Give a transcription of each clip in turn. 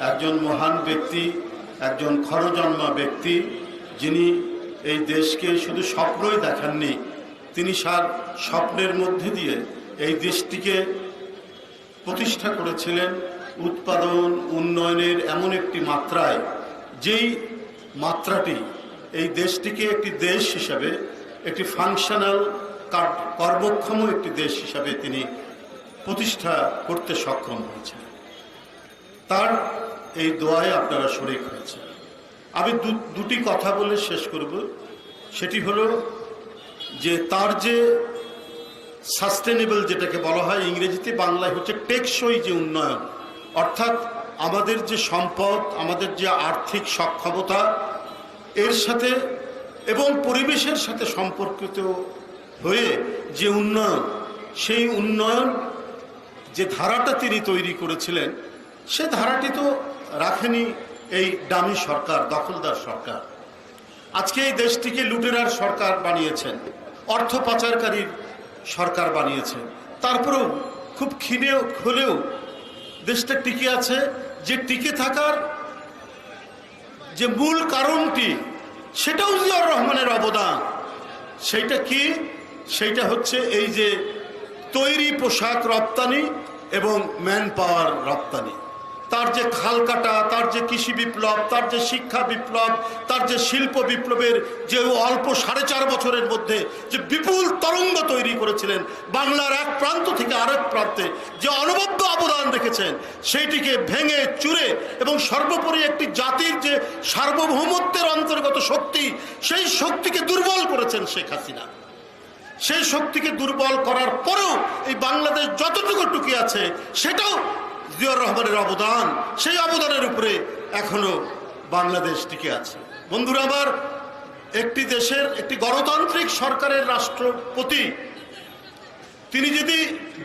একজন মহান ব্যক্তি, একজন খরজন্মা ব্যক্তি, যিনি এই দেশকে শুধু স্বপ্নই দেখাননি, তিনি সার স্বপ্নের মধ্যে দিয়ে এই দেশটিকে প্রতিষ্ঠা করেছিলেন উৎপাদন, উন্নয়নের এমন একটি মাত্রায়, যেই মাত্রাটি এই দেশটিকে একটি দেশ হিসাবে, একটি ফাংশনাল কর্মক্ষম একটি দেশ হিসাবে তিনি প্রতিষ্ঠা করতে সক্ষম হয়েছেন তার এই দোয়ায় আপনারা শরিক হয়েছে আমি দুটি কথা বলে শেষ করব। সেটি হলো যে তার যে সাস্টেনেবল যেটাকে বলা হয় ইংরেজিতে, বাংলায় হচ্ছে টেকসই যে উন্নয়ন, অর্থাৎ আমাদের যে সম্পদ, আমাদের যে আর্থিক সক্ষমতা, এর সাথে এবং পরিবেশের সাথে সম্পর্কিত হয়ে যে উন্নয়ন, সেই উন্নয়ন যে ধারাটা তিনি তৈরি করেছিলেন, সে ধারাটি তো রাখেনি এই ডামি সরকার, দখলদার সরকার। আজকে এই দেশটিকে লুটেরার সরকার বানিয়েছেন, অর্থ পাচারকারীর সরকার বানিয়েছেন তারপরেও খুব ক্ষীণে হলেও দেশটা টিকে আছে, যে টিকে থাকার যে মূল কারণটি, সেটাও জিয়াউর রহমানের অবদান। সেইটা কি? সেইটা হচ্ছে এই যে তৈরি পোশাক রপ্তানি এবং ম্যান পাওয়ার রপ্তানি। তার যে খাল কাটা তার যে কৃষি বিপ্লব, তার যে শিক্ষা বিপ্লব, তার যে শিল্প বিপ্লবের যে অল্প সাড়ে চার বছরের মধ্যে যে বিপুল তরঙ্গ তৈরি করেছিলেন, বাংলার এক প্রান্ত থেকে আরেক প্রান্তে যে অনবদ্য অবদান রেখেছেন, সেইটিকে ভেঙে, চুরে এবং সর্বোপরি একটি জাতির যে সার্বভৌমত্বের অন্তর্গত শক্তি, সেই শক্তিকে দুর্বল করেছেন শেখ হাসিনা। সেই শক্তিকে দুর্বল করার পরেও এই বাংলাদেশ যতটুকু টুকি আছে, সেটাও জিয়র রহমানের অবদান, সেই অবদানের উপরে এখনও বাংলাদেশ টিকে আছে। বন্ধুরা, আমার একটি দেশের একটি গণতান্ত্রিক সরকারের রাষ্ট্রপতি, তিনি যদি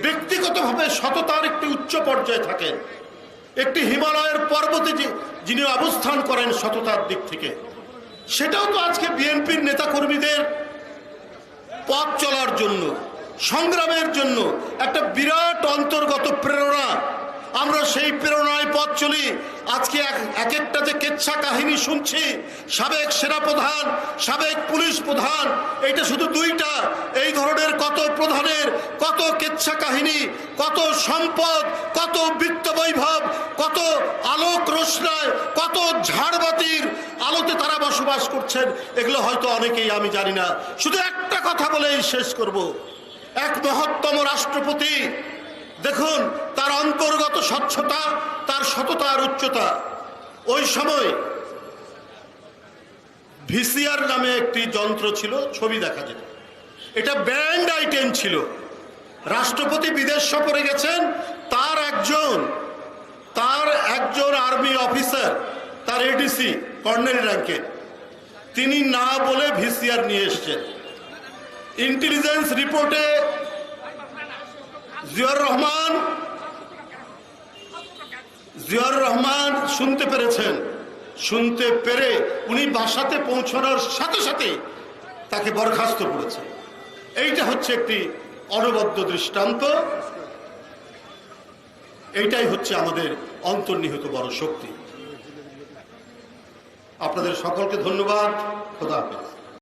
ব্যক্তিগতভাবে সততার একটি উচ্চ পর্যায়ে থাকেন, একটি হিমালয়ের পর্বতে যিনি অবস্থান করেন সততার দিক থেকে, সেটাও তো আজকে বিএনপির নেতাকর্মীদের পথ চলার জন্য, সংগ্রামের জন্য একটা বিরাট অন্তর্গত প্রেরণা আমরা সেই প্রেরণায় পথ চলি। আজকে এক- এক একটা যে কেচ্ছা কাহিনী শুনছি, সাবেক সেনাপ্রধান, সাবেক পুলিশ প্রধান, এটা শুধু দুইটা। এই ধরনের কত প্রধানের, কত কেচ্ছা কাহিনী, কত সম্পদ, কত বৃত্ত বৈভব, কত আলোক রোশনায়, কত ঝাড়বাতির আলোতে তারা বসবাস করছেন, এগুলো হয়তো অনেকেই আমি জানি না। শুধু একটা কথা বলেই শেষ করব। এক মহত্তম রাষ্ট্রপতি দেখুন, তার অন্তর্গত স্বচ্ছতা, তার সততার উচ্চতা। ওই সময় ভিসিআর নামে একটি যন্ত্র ছিল, ছবি দেখা যেত। এটা ব্যান্ড আইটেম ছিল। রাষ্ট্রপতি বিদেশ সফরে গেছেন, তার একজন তার একজন আর্মি অফিসার, তার এডিসি কর্নেল র্যাঙ্কে। তিনি না বলে ভিসিআর নিয়ে এসছেন। ইন্টেলিজেন্স রিপোর্টে জিয়াউর রহমান জিয়াউর রহমান শুনতে পেরেছেন, শুনতে পেরে উনি বাসাতে পৌঁছানোর সাথে সাথে তাকে বরখাস্ত করেছে এইটা হচ্ছে একটি অনবদ্য দৃষ্টান্ত। এইটাই হচ্ছে আমাদের অন্তর্নিহিত বড় শক্তি। আপনাদের সকলকে ধন্যবাদ। খোদা হাফেজ।